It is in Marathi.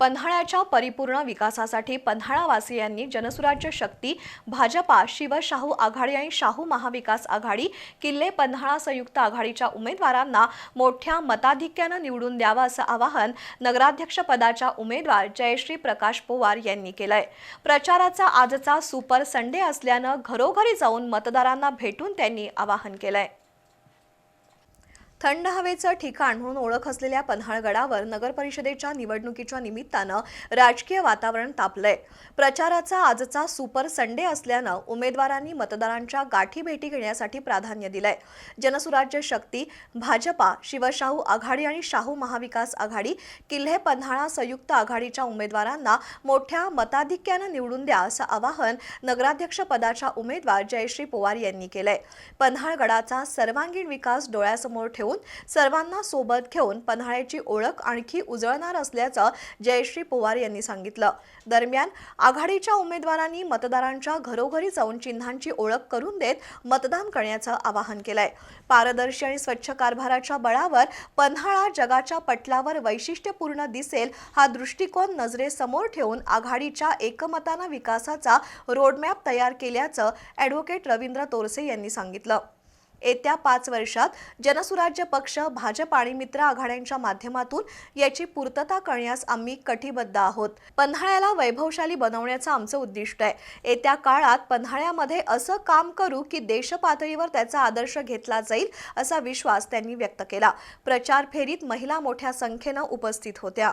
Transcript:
पन्हाळ्याच्या परिपूर्ण विकासासाठी पन्हाळावासियांनी जनसुराज्य शक्ती भाजपा शिवशाहू आघाडी आणि शाहू महाविकास आघाडी किल्ले पन्हाळा संयुक्त आघाडीच्या उमेदवारांना मोठ्या मताधिक्यानं निवडून द्यावं असं आवाहन नगराध्यक्षपदाच्या उमेदवार जयश्री प्रकाश पोवार यांनी केलंय. प्रचाराचा आजचा सुपर संडे असल्यानं घरोघरी जाऊन मतदारांना भेटून त्यांनी आवाहन केलंय. थंड हवेचं ठिकाण म्हणून ओळख असलेल्या पन्हाळगडावर नगर परिषदेच्या निवडणुकीच्या निमित्तानं राजकीय वातावरण तापलंय. प्रचाराचा आजचा सुपर संडे असल्यानं उमेदवारांनी मतदारांच्या गाठी भेटी घेण्यासाठी प्राधान्य दिलंय. जनसुराज्य शक्ती भाजपा शिवशाहू आघाडी आणि शाहू महाविकास आघाडी किल्हे पन्हाळा संयुक्त आघाडीच्या उमेदवारांना मोठ्या मताधिक्यानं निवडून द्या असं आवाहन नगराध्यक्षपदाच्या उमेदवार जयश्री पोवार यांनी केलंय. पन्हाळगडाचा सर्वांगीण विकास डोळ्यासमोर ठेवून सर्वांना सोबत घेऊन पन्हाळ्याची ओळख आणखी उजळणार असल्याचं जयश्री पोवार यांनी सांगितलं. दरम्यान आघाडीच्या उमेदवारांनी मतदारांच्या घरोघरी जाऊन चिन्हांची ओळख करून देत मतदान करण्याचं आवाहन केलंय. पारदर्शी आणि स्वच्छ कारभाराच्या बळावर पन्हाळा जगाच्या पटलावर वैशिष्ट्यपूर्ण दिसेल हा दृष्टिकोन नजरेसमोर ठेवून आघाडीच्या एकमतानं विकासाचा रोडमॅप तयार केल्याचं ॲडव्होकेट रवींद्र तोरसे यांनी सांगितलं. येत्या पाच वर्षात जनसुराज्य पक्ष भाजप आणि मित्र आघाड्यांच्या माध्यमातून याची पूर्तता करण्यास आम्ही कटिबद्ध आहोत. पन्हाळ्याला वैभवशाली बनवण्याचं आमचं उद्दिष्ट आहे. येत्या काळात पन्हाळ्यामध्ये असं काम करू की देशपातळीवर त्याचा आदर्श घेतला जाईल असा विश्वास त्यांनी व्यक्त केला. प्रचार फेरीत महिला मोठ्या संख्येनं उपस्थित होत्या.